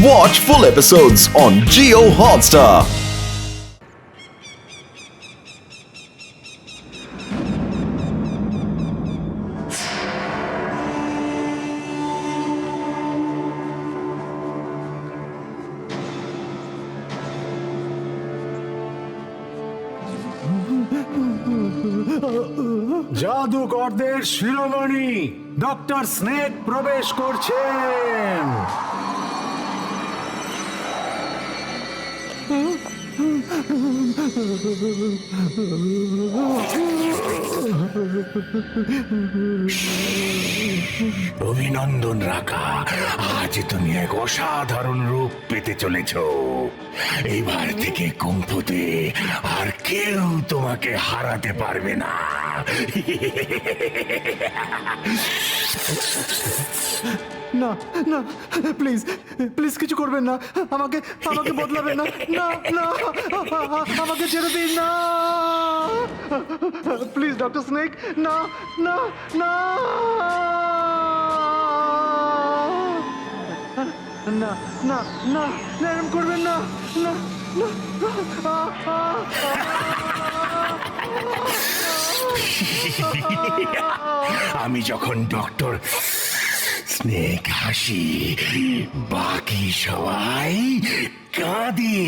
Watch full episodes on Geo Hotstar. জাদুকরদের শিরোমণি doctor snake প্রবেশ করছেন অভিনন্দন রাখা। আজ তুমি এক অসাধারণ রূপ পেতে চলেছ। এইবার থেকে কুম্ফুতে আর কেউ তোমাকে হারাতে পারবে না। না না প্লিজ প্লিজ কিছু করবেন না। আমাকে আমাকে বদলাবেন না। না না, আমাকে ছেড়ে দিন না। প্লিজ ডক্টর স্নেক না না না। না না না না এরম করবেন না না আমি যখন ডক্টর স্নেক হাসি, বাকি সবাই কাঁদে।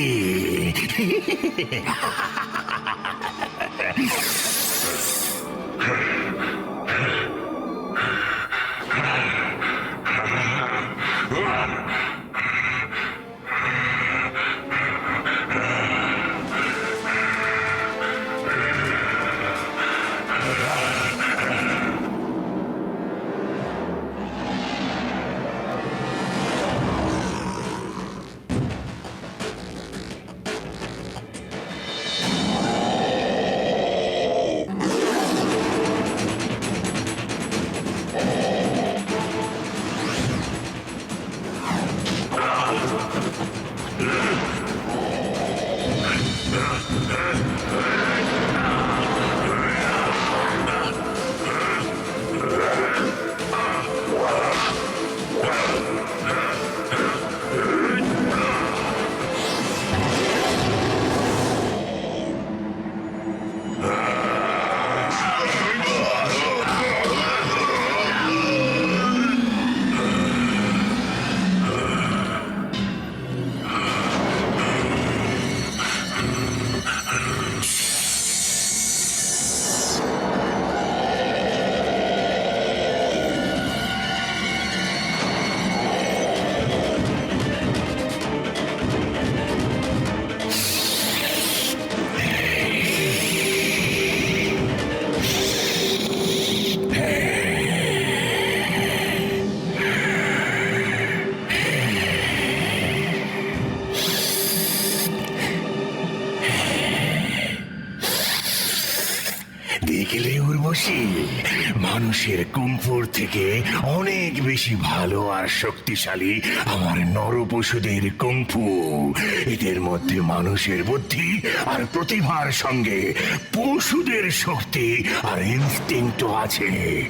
মানুষের কুম্ফুর থেকে অনেক বেশি ভালো আর শক্তিশালী আমার নরপশুদের কুম্ফু এদের মধ্যে মানুষের বুদ্ধি আর প্রতিভার সঙ্গে পশুদের শক্তি আর ইনস্টিংক্ট আছে।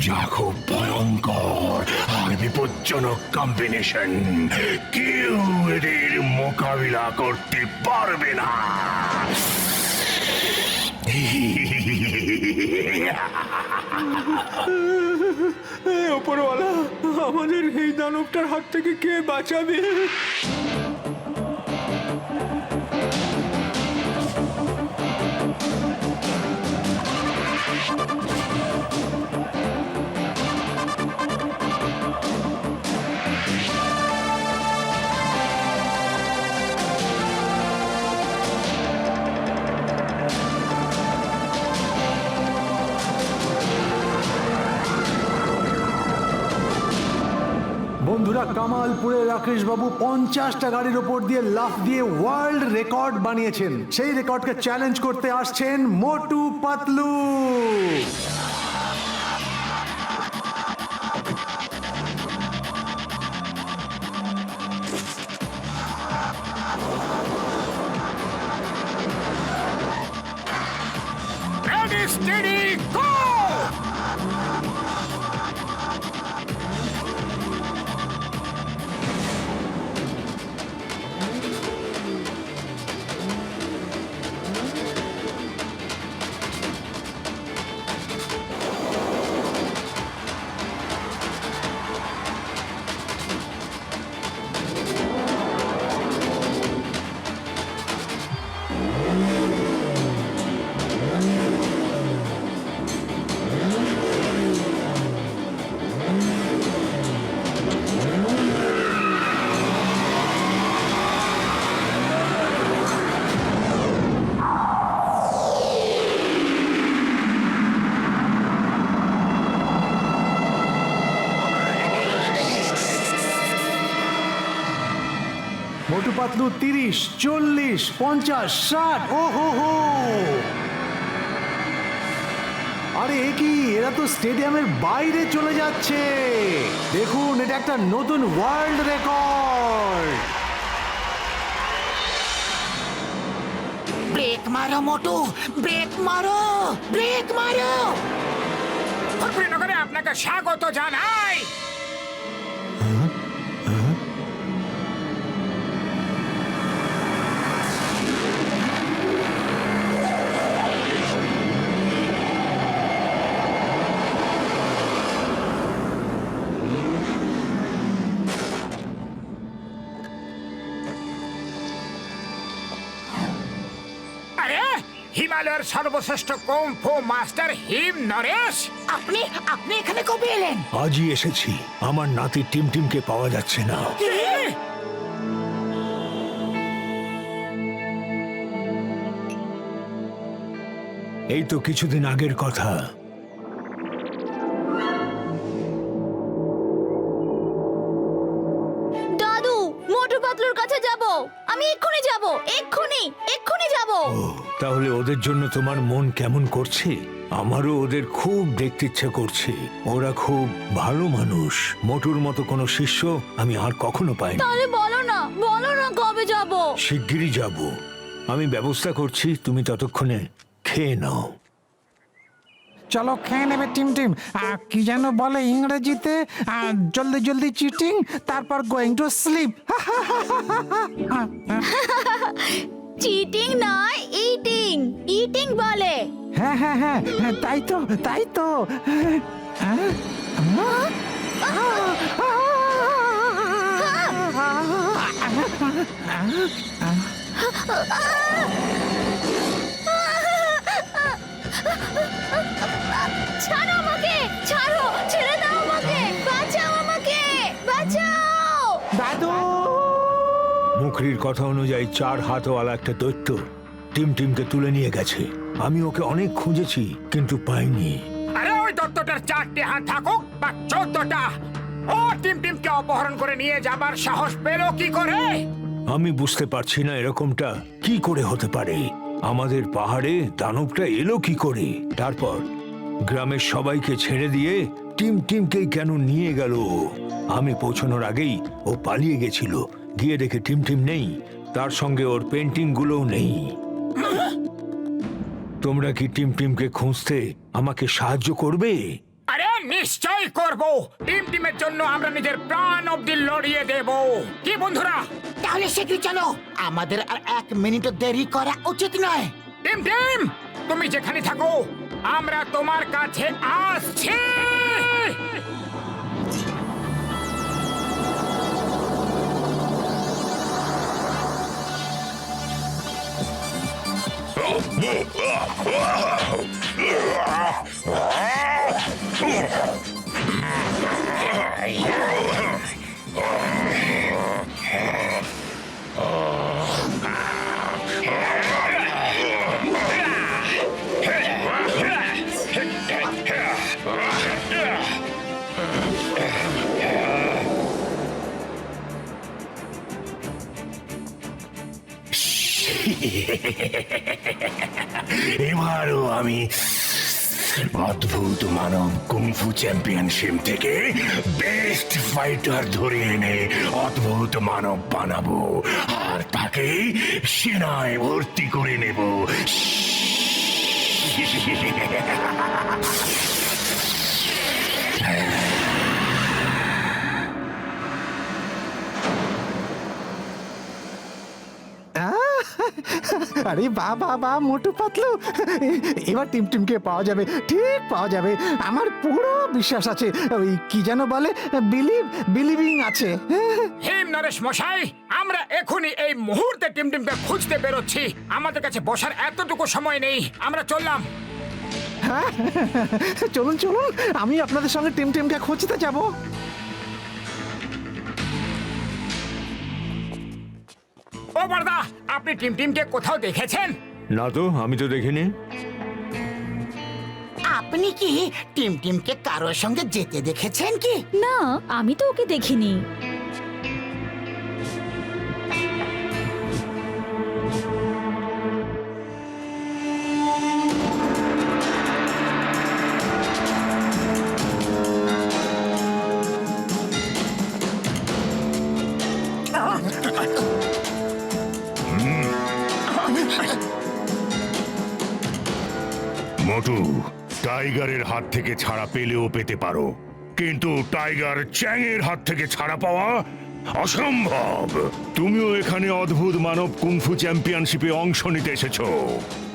যা খুব ভয়ঙ্কর আর বিপজ্জনক কম্বিনেশন কেউ এদের মোকাবিলা করতে পারবে না। ওপরওয়ালা আমাদের এই দানবটার হাত থেকে কে বাঁচাবে? বন্ধুরা রাকেশবাবু রাকেশ বাবু পঞ্চাশটা গাড়ির ওপর দিয়ে লাফ দিয়ে ওয়ার্ল্ড রেকর্ড বানিয়েছেন। সেই রেকর্ডকে চ্যালেঞ্জ করতে আসছেন মোটু পাতলু। মোটু পাতলু তিরিশ চল্লিশ পঞ্চাশ ষাট ও হো হো। আরে কি? এরা তো স্টেডিয়ামের বাইরে চলে যাচ্ছে। দেখুন এটা একটা নতুন ওয়ার্ল্ড রেকর্ড। ব্রেক মারো মোটু। ব্রেক মারো ব্রেক মারো। নগরে আপনাকে স্বাগত জানাই। হিমালয়ের সর্বশ্রেষ্ঠ কুম্ফু মাস্টার হিম নরেশ। আপনি আপনি এখানে কবে এলেন? আজই এসেছি। আমার নাতি টিম টিমকে পাওয়া যাচ্ছে না। কি? এই তো কিছুদিন আগের কথা। জন্য তোমার মন কেমন করছে? আমারও ওদের খুব দেখতে ইচ্ছে করছে। ওরা খুব ভালো মানুষ। মোটুর মতো কোনো শিষ্য আমি আর কখনো পাইনি। তাহলে বলো না বলো না কবে যাব? শিগগিরই যাব। আমি ব্যবস্থা করছি তুমি ততক্ষণে খেয়ে নাও। চলো খেয়ে নেবে টিম টিম। আহ, কি যেন বলে ইংরেজিতে? আহ, জলদি জলদি চিটিং তারপর গোয়িং টু স্লিপ চিটিং নয় ইটিং ইটিং বলে। হ্যাঁ হ্যাঁ হ্যাঁ হ্যাঁ, তাই তো তাই তো। হ্যাঁ? ছাড়ো মুখরির কথা অনুযায়ী চার হাতওয়ালা একটা দৈত্য টিম টিমকে তুলে নিয়ে গেছে। আমি ওকে অনেক খুঁজেছি কিন্তু পাইনি। আরে ওই দত্তটার চারটে হাত থাকুক বা চোদ্দটা। ও টিম টিমকে অপহরণ করে নিয়ে যাবার সাহস পেল কি করে? আমি বুঝতে পারছি না এরকমটা কি করে হতে পারে। আমাদের পাহাড়ে দানবটা এলো কি করে? তারপর গ্রামের সবাইকে ছেড়ে দিয়ে টিম টিমকেই কেন নিয়ে গেল? আমি পৌঁছানোর আগেই ও পালিয়ে গেছিল। গিয়ে দেখে টিম টিম নেই তার সঙ্গে ওর পেন্টিং গুলোও নেই। তোমরা কি টিম টিমকে খুঁজতে আমাকে সাহায্য করবে? আরে নিশ্চয় করব। টিম টিমের জন্য আমরা নিজের প্রাণ অব্দি লড়িয়ে দেব। কি বন্ধুরা? তাহলে শীঘ্রই চলো আমাদের আর এক মিনিটও দেরি করা উচিত নয়। টিম টিম তুমি যেখানে থাকো আমরা তোমার কাছে আসছি। Oh. এবারও আমি অদ্ভুত মানব কুংফু চ্যাম্পিয়নশিপ থেকে বেস্ট ফাইটার ধরে এনে অদ্ভুত মানব বানাবো। আর তাকে সেনায় ভর্তি করে নেব। আরে বা বা বা মোটু পাতলু। এবার টিম টিমকে পাওয়া যাবে ঠিক পাওয়া যাবে। আমার পুরো বিশ্বাস আছে ওই কি যেন বলে বিলিভ বিলিভিং আছে। হিম নরেশ মশাই আমরা এখনই এই মুহূর্তে টিম টিমকে খুঁজতে বেরোচ্ছি। আমাদের কাছে বসার এতটুকু সময় নেই আমরা চললাম। হ্যাঁ চলুন চলুন আমি আপনাদের সঙ্গে টিম টিমকে খুঁজতে যাব। বড়দা আপনি টিমটিমকে কোথাও দেখেছেন? না তো আমি তো দেখিনি। আপনি কি টিমটিমকে কারোর সঙ্গে যেতে দেখেছেন কি? না আমি তো ওকে দেখিনি। Ah! মোটু টাইগারের হাত থেকে ছাড়া পেলেও পেতে পারো। কিন্তু টাইগার চ্যাং এর হাত থেকে ছাড়া পাওয়া অসম্ভব। তুমিও এখানে অদ্ভুত মানব কুংফু চ্যাম্পিয়নশিপে অংশ নিতে এসেছ।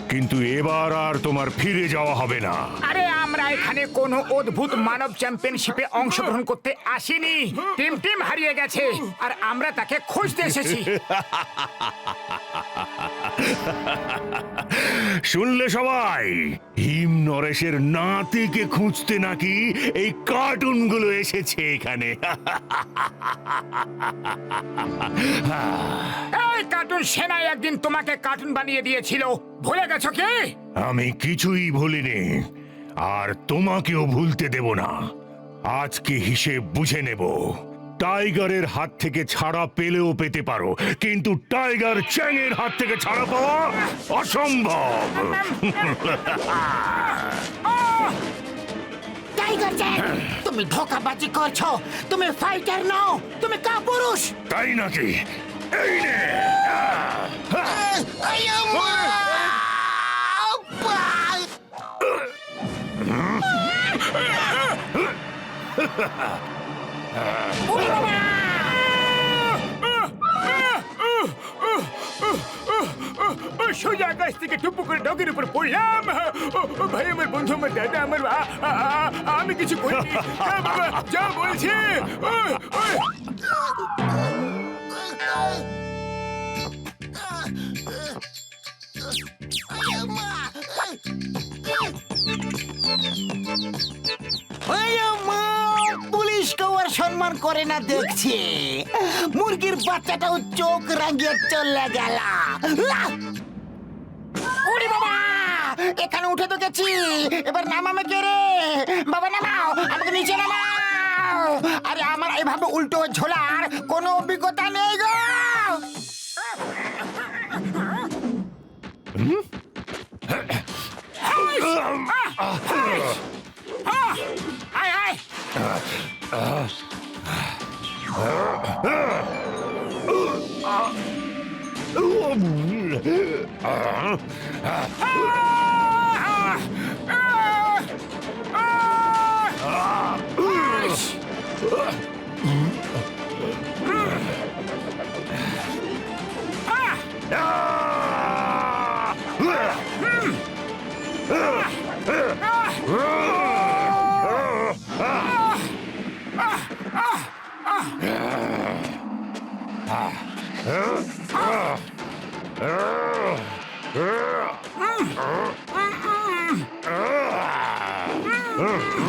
কিন্তু এবার আর তোমার ফিরে যাওয়া হবে না। আরে আমরা এখানে কোনো অদ্ভুত মানব চ্যাম্পিয়নশিপে অংশগ্রহণ করতে আসিনি। টিম টিম হারিয়ে গেছে আর আমরা তাকে খুঁজতে এসেছি। শুনলে সবাই হিম নরেশের নাতিকে খুঁজতে নাকি এই কার্টুনগুলো এসেছে এখানে। এই কার্টুন সেনাই একদিন তোমাকে কার্টুন বানিয়ে দিয়েছিল। ভুলে গেছো কি? আমি কিছুই ভুলিনি। আর তোমাকেও ভুলতে দেব না। আজকে হিসেব বুঝে নেব। টাইগারের হাত থেকে ছাড়া পেলেও পেতে পারো। কিন্তু টাইগার চ্যাংয়ের হাত থেকে ছাড়া পাওয়া অসম্ভব। টাইগার জ্যাক তুমি ধোকাবাজি করছ। তুমি ফাইটার নও তুমি কাপুরুষ। তাই নাকি? এই নে সোজা গাছ থেকে টুপু করে ডগের উপর পড়লাম ও, ও, ভাই আমার বন্ধু আমার দাদা আমার আ- আ- আ- আমি কিছু করিনি আ, বাবা, যা বলছে সম্মান করে না দেখছি। মুরগির বাচ্চাটাও চোখ রাঙিয়ে চলে গেল। এখানে উঠে তো গেছি। এবার নামামে কে রে? বাবা, নামাও! আমাকে নিচে নামাও! আরে আমার এভাবে উল্টো ঝোলার কোনো অভিজ্ঞতা নেই গো! Ah! Ah!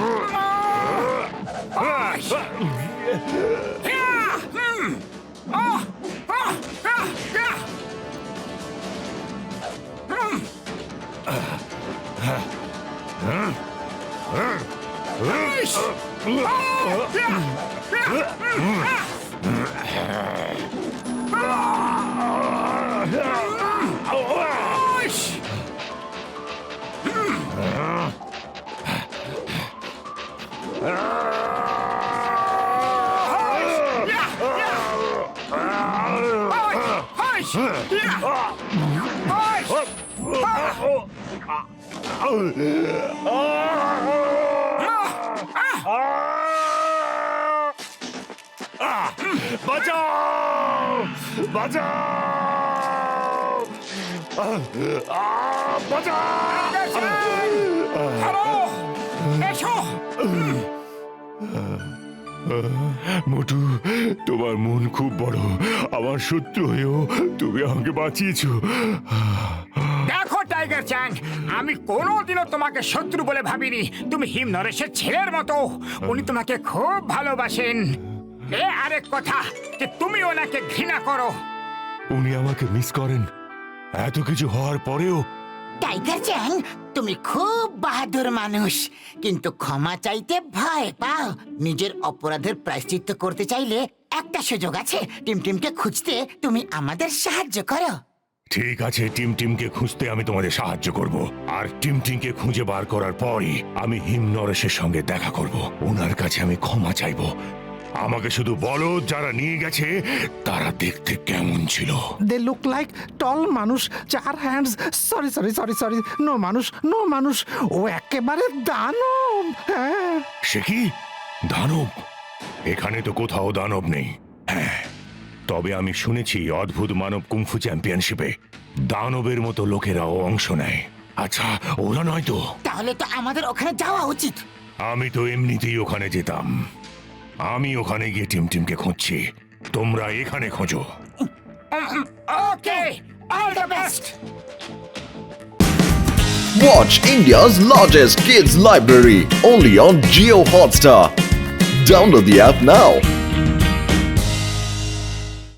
아, 맞아! 맞아! 아, 맞아! 바로! 애초! মোটু তোমার মন খুব বড়। আমার শত্রু হয়েও তুমি আমাকে বাঁচিয়েছো। দেখো টাইগার চ্যাং আমি কোনোদিনও তোমাকে শত্রু বলে ভাবিনি। তুমি হিম নরেশের ছেলের মতো। উনি তোমাকে খুব ভালোবাসেন। এ আরেক কথা যে তুমি ওনাকে ঘৃণা করো। উনি আমাকে মিস করেন। এত কিছু হওয়ার পরেও টাইগার চ্যাং, তুমি খুব বাহাদুর মানুষ। কিন্তু ক্ষমা চাইতে ভয় পাও। নিজের অপরাধের প্রায়শ্চিত্ত করতে চাইলে একটা সুযোগ আছে। টিম টিমকে খুঁজতে তুমি আমাদের সাহায্য করো। ঠিক আছে, টিম টিমকে খুঁজতে আমি তোমাদের সাহায্য করব। আর টিম টিমকে খুঁজে বার করার পরই আমি হিম নরেশের সঙ্গে দেখা করব। ওনার কাছে আমি ক্ষমা চাইব। আমাকে শুধু বলো যারা নিয়ে গেছে তারা দেখতে কেমন ছিল। দে লুক লাইক টল মানুষ চার hands sorry sorry sorry sorry no মানুষ নো মানুষ ও একেবারে দানব হ্যাঁ। সে কি? দানব? এখানে তো কোথাও দানব নেই। হ্যাঁ তবে আমি শুনেছি অদ্ভুত মানব কুংফু চ্যাম্পিয়নশিপে দানবের মতো লোকেরাও অংশ নেয়। আচ্ছা ওরা নয় তো? তাহলে তো আমাদের ওখানে যাওয়া উচিত। আমি তো এমনিতেই ওখানে যেতাম। আমি ওখানে গিয়ে টিমটিমকে খুঁজছি তোমরা এখানে খোঁজো okay all the best Watch India's largest kids library only on Geo Hotstar. Download the app now.